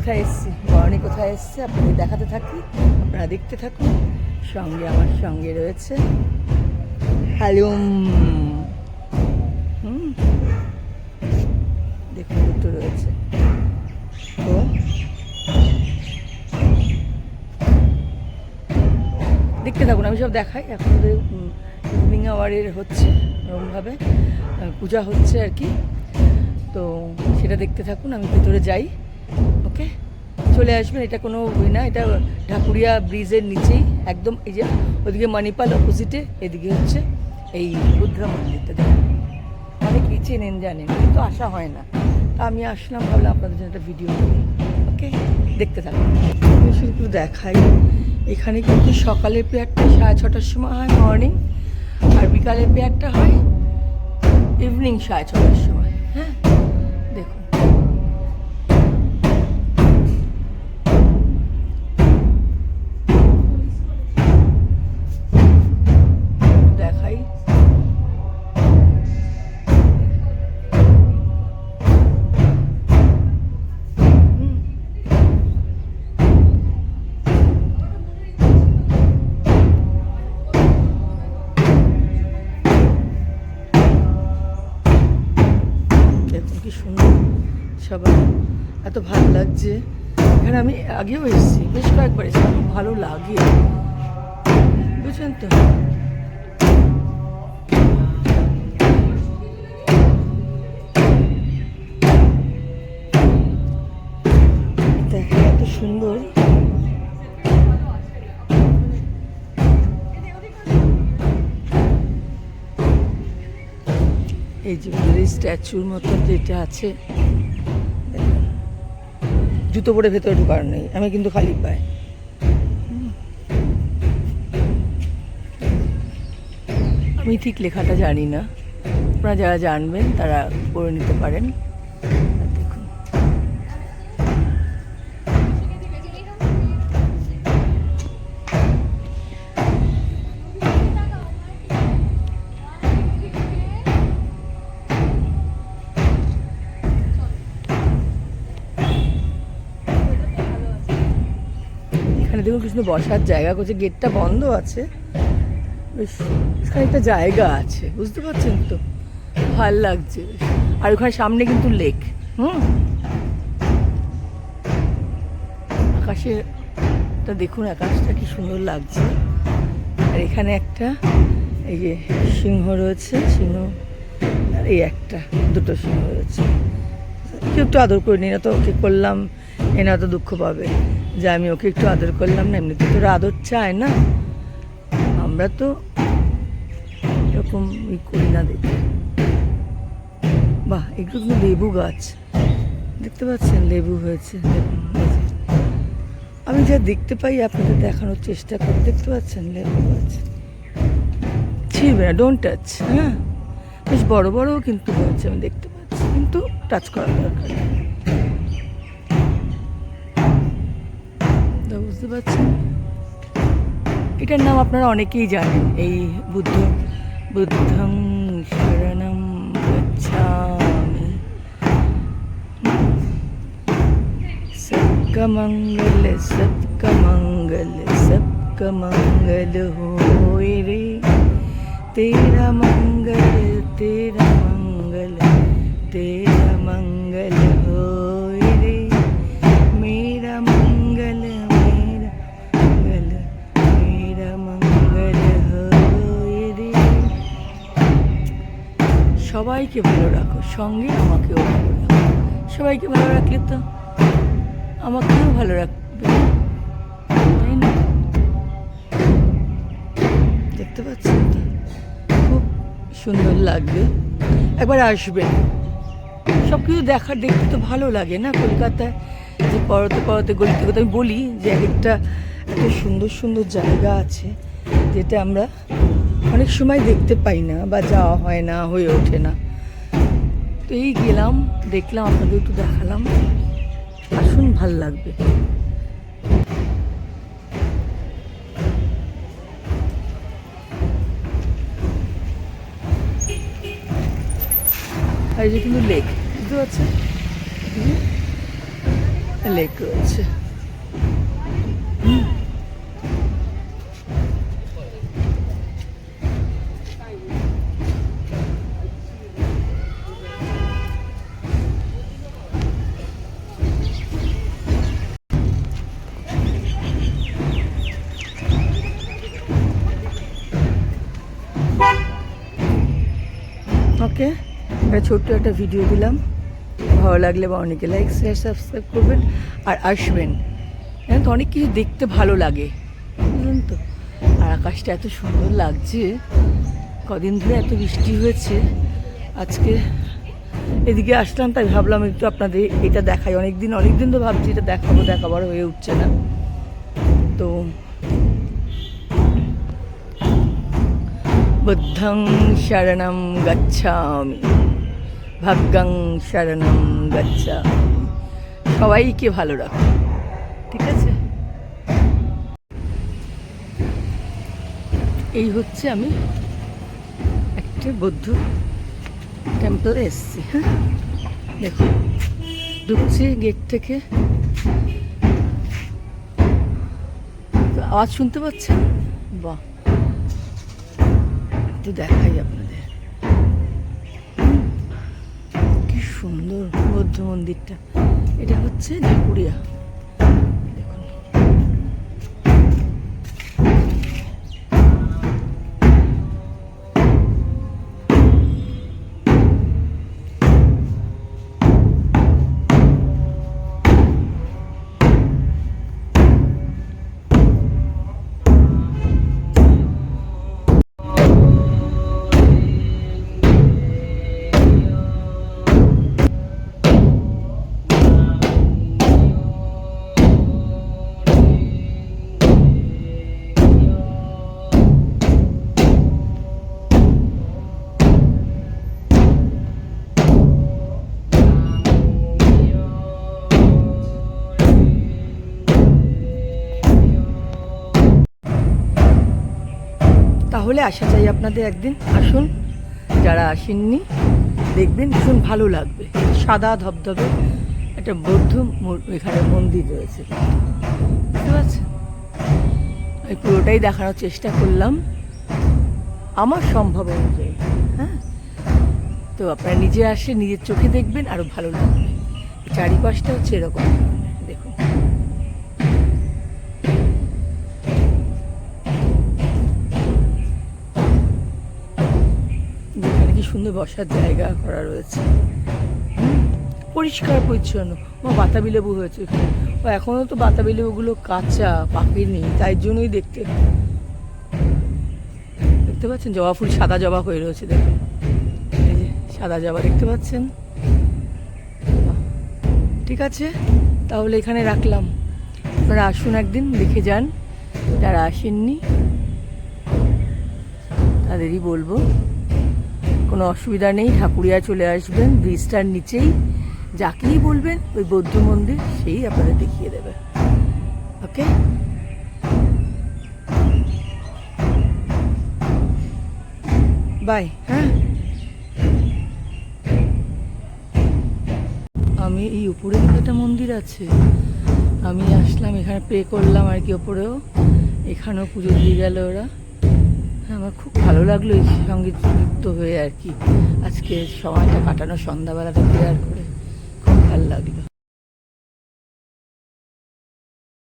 কোথায় এসেছি? বরণী কোথায় এসছে? আপনাদের দেখাতে থাকি, আপনারা দেখতে থাকুন। সঙ্গে আমার সঙ্গে রয়েছে হ্যালুম হুম। দেখুন, দুটো রয়েছে। তো দেখতে থাকুন, আমি সব দেখাই। এখন ইভিনিং আওয়ারের হচ্ছে, ওরকমভাবে পূজা হচ্ছে আর কি। তো সেটা দেখতে থাকুন, আমি ভিতরে যাই। চলে আসবেন, এটা কোনো ওই না, এটা ঢাকুরিয়া ব্রিজের নিচেই, একদম এই যে ওদিকে মানিপাল অপোজিটে এদিকে হচ্ছে এই বুদ্ধা মন্দিরটা দেখুন। অনেকেই চেনেন, জানেন, কিন্তু আসা হয় না। তা আমি আসলাম, ভাবলাম আপনাদের জন্য একটা ভিডিও করি। ওকে? দেখতে থাকুন। শুধু দেখাই। এখানে কিন্তু সকালের পেয়ারটা সাড়ে ছটার সময় হয় মর্নিং আর বিকালের পেয়ারটা হয় ইভিনিং সাড়ে ছটার সময়। কি সুন্দর সবাই, এত ভালো লাগছে। এখানে আমি আগেও এসেছি, বেশ কয়েকবার এসেছি খুব ভালো লাগে। বুঝলেন তো? এত সুন্দর। এই যে স্ট্যাচুর মতো যেটা আছে। জুতো পরে ভেতরে ঢোকার নেই, আমি কিন্তু খালি পাই আমি ঠিক লেখাটা জানি না। আপনারা যারা জানবেন, তারা করে নিতে পারেন। এখানে দেখুন কিছু বসার জায়গা করছে, গেটটা বন্ধ আছে। বেশ এখানে একটা জায়গা আছে, বুঝতে পারছেন তো? ভালো লাগছে আর ওখানে সামনে কিন্তু লেক হুম? আকাশে, তা দেখুন আকাশটা কি সুন্দর লাগছে। আর এখানে একটা, এই যে সিংহ রয়েছে, সিংহ এই একটা, দুটো সিংহ রয়েছে। কেউ একটু আদর করে নিই না তো ওকে করলাম। এনা তো দুঃখ পাবে যে আমি ওকে একটু আদর করলাম না, এমনিতে তো ওরা আদর চায় না। আমরা তো এরকম ই করি না দেখি বাহ, এগুলো কিন্তু লেবু গাছ। দেখতে পাচ্ছেন, লেবু হয়েছে। আমি যা দেখতে পাই, আপনাদের দেখানোর চেষ্টা করি। দেখতে পাচ্ছেন, লেবু গাছ। ছিড়বে না ডোন্ট টাচ হ্যাঁ? বেশ বড় বড়ও কিন্তু হয়েছে, আমি দেখতে পাচ্ছি। কিন্তু টাচ করা দরকার বুঝতে পারছেন এটার নাম আপনারা অনেকেই জানেন এই বুদ্ধ বুদ্ধং শরণম গচ্ছামি सबका मंगल सबका मंगल सबका मंगल होए रे तेरा मंगल तेरा मंगल तेरा मंगल সবাইকে ভালো রাখো, সঙ্গে আমাকেও ভালো রাখো। সবাইকে ভালো রাখলে তো আমাকেও ভালো রাখবে। তাই না? দেখতে পাচ্ছেন তো? খুব সুন্দর লাগবে। একবার আসবেন। সব কিছু দেখার দেখতে তো ভালো লাগে না কলকাতায়? যে পরতে পরতে গলিতে কথা আমি বলি যে এক একটা এত সুন্দর সুন্দর জায়গা আছে, যেটা আমরা অনেক সময় দেখতে পাই না বা যাওয়া হয় না, হয়ে ওঠে না। তো এই গেলাম, দেখলাম, আপনাদের একটু দেখালাম। আসুন, ভালো লাগবে। আর যে কিন্তু লেক বুঝতে পারছেন? লেক রয়েছে। ওকে একটা ছোট্ট একটা ভিডিও দিলাম। ভালো লাগলে বা অনেকে লাইক শেয়ার সাবস্ক্রাইব করবেন আর আসবেন। জানেন তো অনেক কিছু দেখতে ভালো লাগে, বুঝলেন তো? আর আকাশটা এত সুন্দর লাগছে। কদিন ধরে এত বৃষ্টি হয়েছে। আজকে এদিকে আসলাম, তাই ভাবলাম একটু আপনাদের এটা দেখাই। অনেক দিন অনেক দিন তো ভাবছি এটা দেখাবো, দেখাবার হয়ে উঠছে না। তো বুদ্ধং শরণম গচ্ছামি ভাগ্যং শরণম গচ্ছামি সবাইকে ভালো রাখো। ঠিক আছে? এই হচ্ছে আমি একটা বৌদ্ধ টেম্পলে এসেছি হ্যাঁ? দেখুন ঢুকছি গেট থেকে। আওয়াজ শুনতে পাচ্ছেন? বাহ! একটু দেখাই আপনাদের। কি সুন্দর বৌদ্ধ মন্দিরটা। এটা হচ্ছে ঢাকুরিয়া। তাহলে আসা চাই আপনাদের একদিন আসুন। যারা আসেননি, দেখবেন ভীষণ ভালো লাগবে। সাদা ধবধবে একটা বৌদ্ধ এখানে মন্দির রয়েছে। বুঝতে পারছেন? আমি পুরোটাই দেখানোর চেষ্টা করলাম। আমার সম্ভব অনুযায়ী হ্যাঁ? তো আপনারা নিজে আসে নিজের চোখে দেখবেন আরও ভালো লাগবে। চারিপাশটা হচ্ছে এরকম। কি সুন্দর বসার জায়গা করা রয়েছে। পরিষ্কার, পরিচ্ছন্ন। ও বাতাবি লেবু হয়েছে ও এখনও তো বাতাবি লেবুগুলো কাঁচা পাকেনি তাই জন্যই দেখতে। দেখতে পাচ্ছেন? জবা ফুল সাদা জবা হয়ে রয়েছে, দেখুন। এই যে সাদা জবা দেখতে পাচ্ছেন? ঠিক আছে, তাহলে এখানে রাখলাম। আপনারা আসুন একদিন, দেখে যান। যারা আসেননি, তাদেরই বলব। কোনো অসুবিধা নেই। ঠাকুরিয়া চলে আসবেন, ব্রিজটার নিচেই। যাকেই বলবেন, ওই বৌদ্ধ মন্দির সেই আপনাদের দেখিয়ে দেবে। ওকে? বাই হ্যাঁ? আমি এই উপরে একটা মন্দির আছে। আমি আসলাম, এখানে প্রে করলাম আর কি ওপরেও। এখানেও পুজো দিয়ে গেল ওরা। আমার খুব ভালো লাগল এই সঙ্গে যুক্ত হয়ে আর কি। আজকে সময়টা কাটানো সন্ধ্যাবেলাটা প্রেয়ার করে খুব ভালো লাগল।